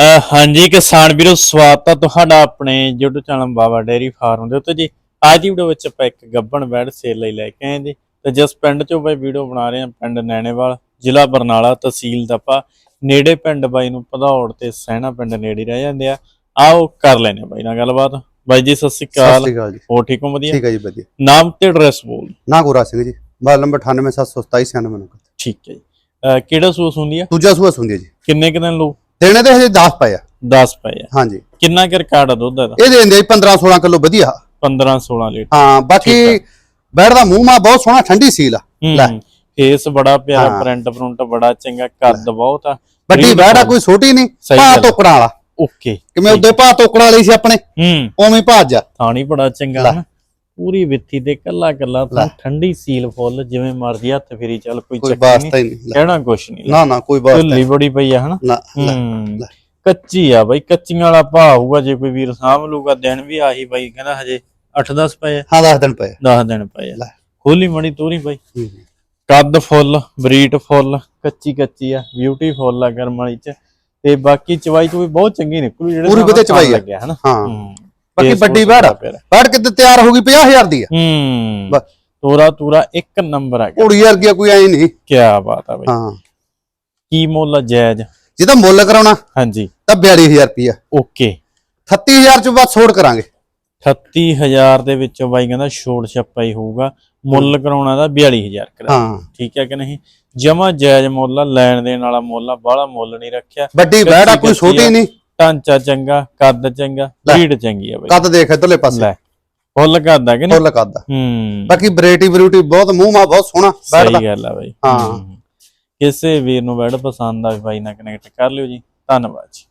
ਹਾਂਜੀ ਕਿਸਾਨ ਵੀਰੋ ਸਵਾਗਤ ਹੈ ਤੁਹਾਡਾ ਆਪਣੇ YouTube channel Baba dairy farm ਦੇ ਉੱਤੇ ਜੀ। ਅੱਜ ਦੀ ਵੀਡੀਓ ਵਿੱਚ ਆਪਾਂ ਇੱਕ ਗੱਬਣ ਬੈੜ ਸੇਲ ਲਈ ਲੈ ਕੇ ਆਏ ਜੀ। ਤੇ ਜਿਸ ਪਿੰਡ ਚੋਂ ਬਾਈ ਵੀਡੀਓ ਬਣਾ ਰਹੇ ਹਾਂ ਪਿੰਡ ਨੈਣੇਵਾਲ ਜ਼ਿਲ੍ਹਾ ਬਰਨਾਲਾ ਤਹਿਸੀਲ ਦਪਾ ਨੇੜੇ ਪਿੰਡ ਬਾਈ ਨੂੰ ਭਦੌੜ ਤੇ ਸਹਿਣਾ ਪਿੰਡ ਨੇੜੇ ਰਹਿ ਜਾਂਦੇ ਆ। ਆਓ ਕਰ ਲੈਨੇ ਬਾਈ ਨਾਲ ਗੱਲਬਾਤ। ਬਾਈ ਜੀ ਸਤਿ ਸ਼੍ਰੀ ਸਤਿ ਅਕਾਲ ਸ਼੍ਰੀ ਅਕਾਲ। ਜੀ। ਹੋ ਠੀਕ ਹੋ? ਵਧੀਆ? ਠੀਕ ਹੈ ਜੀ ਵਧੀਆ। ਨਾਮ ਤੇ ਐਡਰੈਸ ਬੋਲ ਨਾ ਗੋਰਾ Singh ji. Mobile number 98727969 number ਠੀਕ ਹੈ ਜੀ। ਕਿਹੜਾ ਸੂਸ ਹੁੰਦੀ ਆ? ਦੂਜਾ ਸੂਆ ਸੁੰਦੀ ਹੈ ਜੀ। ਕਿੰਨੇ ਕੁ ਦਿਨ ਲੋ ਦੇਣੇ ਤੇ ਹਜੇ 10 ਪਏ ਆ। 10 ਪਏ ਆ। ਹਾਂਜੀ। ਕਿੰਨਾ ਕੁ ਰਿਕਾਰਡ ਆ ਦੁੱਧ ਦਾ ਇਹ ਦੇ ਦਿੰਦੇ 15 16 ਕਿਲੋ ਵਧੀਆ। 15 16 ਲੀਟਰ। ਹਾਂ ਬਾਕੀ ਬੈੜ ਦਾ ਮੂੰਹ ਮਾ ਬਹੁਤ ਸੋਹਣਾ ਠੰਡੀ ਸੀਲ ਆ। ਲੈ। ਫੇਸ ਬੜਾ ਪਿਆਰਾ। ਪ੍ਰਿੰਟ ਪ੍ਰਿੰਟ ਬੜਾ ਚੰਗਾ ਕੱਦ ਬਹੁਤ ਆ। ਵੱਡੀ ਬੈੜ ਆ ਕੋਈ ਛੋਟੀ ਨਹੀਂ ਭਾ। ਤੋਕੜਾਂ ਵਾਲਾ। ਓਕੇ। ਕਿਵੇਂ ਉਹਦੇ ਭਾ ਤੋਕੜਾਂ ਵਾਲੀ ਸੀ ਆਪਣੇ। ਹੂੰ। ਉਵੇਂ ਭਾਜ ਆ। ਥਾਣੀ ਬੜਾ ਚੰਗਾ ਪੂਰੀ ਵਿੱਥੀ ਤੇ ਕੱਲਾ ਕੱਲਾ। ਠੰਡੀ ਸੀਲ ਫੁੱਲ ਜਿਵੇਂ ਮਰਜ਼ੀ ਹੱਥ ਫੇਰੀ ਚੱਲ ਕੋਈ ਚੱਕਰ ਨਹੀਂ ਨਹੀਂ। ਕਹਿਣਾ ਕੁਛ ਨਹੀਂ ਨਾ ਨਾ ਕੋਈ ਵਾਸਤਾ ਢਿੱਲੀ ਬੜੀ ਪਈ ਆ ਹਨਾ। ਕੱਚੀ ਆ ਬਾਈ ਕੱਚੀਆਂ ਵਾਲਾ ਭਾਅ ਹੋਊਗਾ ਜੇ ਕੋਈ ਵੀਰ ਸਾਂਭ ਲੂਗਾ ਦਿਨ ਵੀ ਆਹੀ ਬਾਈ ਕਹਿੰਦਾ ਹਜੇ 8-10 ਪਏ ਹਾਂ 10 ਦਿਨ ਪਏ ਆ। 10 ਦਿਨ ਪਏ। ਖੋਲੀ ਮਣੀ ਤੋਰੀ ਬਾਈ। ਕੱਦ ਫੁੱਲ ਬਰੀਟ ਫੁੱਲ ਕੱਚੀ ਕੱਚੀ ਆ ਬਿਊਟੀਫੁੱਲ ਆ ਗਰਮ ਵਾਲੀ ਚ ਤੇ ਬਾਕੀ ਚਵਾਈ ਚ ਵੀ ਬਹੁਤ ਚੰਗੀ ਨਿਕਲੂ ਜਿਹੜੇ ਪੂਰੀ ਵਧੀਆ ਚਵਾਈ ਆ। ਹੂੰ। ਬਾਕੀ ਵੱਡੀ ਬੈੜ। ਬੜਾ ਕਿਤੇ ਤਿਆਰ ਹੋ ਗਈ 50000 ਦੀ ਆ। ਹੂੰ ਬਸ। ਤੋਰਾ ਤੂਰਾ ਇੱਕ ਨੰਬਰ ਆ ਗਿਆ। ਘੋੜੀ ਵਰਗੀ ਕੋਈ ਐ ਨਹੀਂ। ਕੀ ਬਾਤ ਆ ਬਈ। ਹਾਂ। ਕੀ ਮੁੱਲ ਜਾਇਜ਼? ਜੇ ਤਾਂ ਮੁੱਲ ਕਰਾਉਣਾ ਹਾਂਜੀ। ਤਾਂ 42000 ਰੁਪਿਆ ਓਕੇ। 38000 ਚ ਬਾਅਦ ਛੋੜ ਕਰਾਂਗੇ। 38000 ਦੇ ਵਿੱਚੋਂ ਬਾਈ ਕਹਿੰਦਾ ਛੋੜ ਛੱਪਾ ਹੀ ਹੋਊਗਾ। ਮੁੱਲ ਕਰਾਉਣਾ ਦਾ 42000 ਕਰਾ। ਹਾਂ। ਠੀਕ ਹੈ ਕਿ ਨਹੀਂ? ਜਮਾ ਜਾਇਜ਼ ਮੁੱਲ ਲੈਣ ਦੇਣ ਵਾਲਾ ਮੁੱਲ ਆ ਬਾਹਲਾ ਮੁੱਲ ਨਹੀਂ ਰੱਖਿਆ। ਵੱਡੀ ਬੈੜ ਆ ਕੋਈ ਛੋਟੀ। ਨਹੀਂ। ਢਾਂਚਾ ਚੰਗਾ ਕੱਦ ਚੰਗਾ ਲੈ। ਚੰਗੀ ਆ ਬਾਈ ਕੱਦ ਦੇਖ ਇਧਰਲੇ ਪਾਸੇ ਲੈ ਫੁੱਲ ਕੱਦ ਆ ਕਿ ਨਹੀਂ ਫੁੱਲ ਕੱਦ ਆ। ਹੂੰ ਬਾਕੀ ਵੈਰਾਈਟੀ ਵੈਰਾਈਟੀ ਬਹੁਤ ਮੂੰਹ ਮਾ ਬਹੁਤ ਸੋਹਣਾ ਬੈੜ ਦਾ ਸਹੀ ਗੱਲ ਆ ਬਾਈ ਹਾਂ। ਹੂੰ। ਕਿਸੇ ਵੀਰ ਨੂੰ ਬੈਡ ਪਸੰਦ ਆ ਬਾਈ ਨਾਲ ਕਨੈਕਟ ਕਰ ਲਿਓ ਜੀ ਧੰਨਵਾਦ ਜੀ